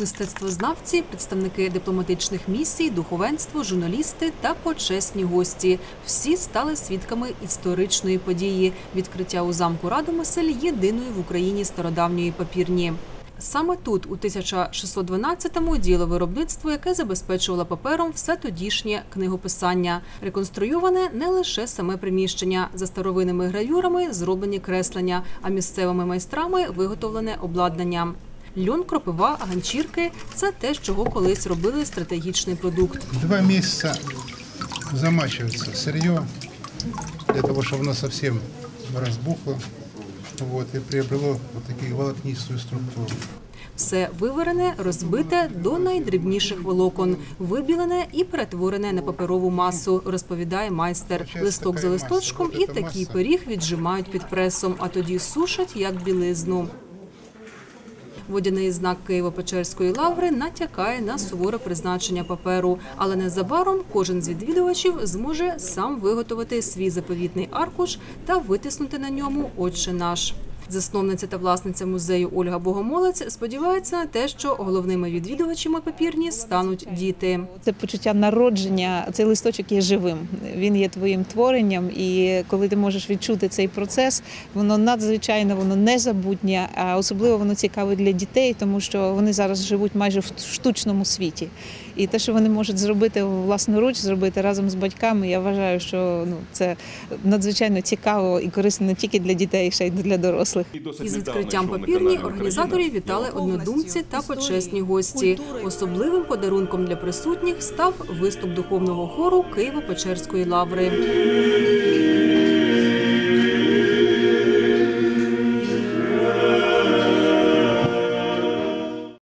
Мистецтвознавці, представники дипломатичних місій, духовенство, журналісти та почесні гості. Всі стали свідками історичної події відкриття у замку Радомисель єдиної в Україні стародавньої папірні. Саме тут, у 1612-му, діяло виробництво, яке забезпечувало папером все тодішнє книгописання. Реконструйоване не лише саме приміщення. За старовинними гравюрами зроблені креслення, а місцевими майстрами виготовлене обладнання. Льон, кропива, ганчірки це те, з чого колись робили стратегічний продукт. Два месяца замачивается сырье для того, чтобы оно совсем разбухло вот, и приобрело вот такую волокнистую структуру. Все виварене, розбите до найдрібніших волокон, вибілене і перетворене на паперову масу, розповідає майстер. Листок за листочком і такий пиріг віджимають під пресом, а тоді сушать як білизну. Водяний знак Києво-Печерської лаври натякає на суворе призначення паперу, але незабаром кожен з відвідувачів зможе сам виготовити свій заповітний аркуш та витиснути на ньому «Отче наш». Засновниця та власниця музею Ольга Богомолець сподівається на те, що головними відвідувачами папірні стануть діти. Це почуття народження, цей листочок є живим. Він є твоїм творенням, і коли ти можеш відчути цей процес, воно надзвичайно воно незабутнє, а особливо воно цікаве для дітей, тому що вони зараз живуть майже в штучному світі. І те, що вони можуть зробити власноруч, зробити разом з батьками, я вважаю, що ну це надзвичайно цікаво і корисно не тільки для дітей, ще й для дорослих. Із відкриттям папірні організатори вітали однодумці та почесні гості. Особливим подарунком для присутніх став виступ духовного хору Києво-Печерської лаври.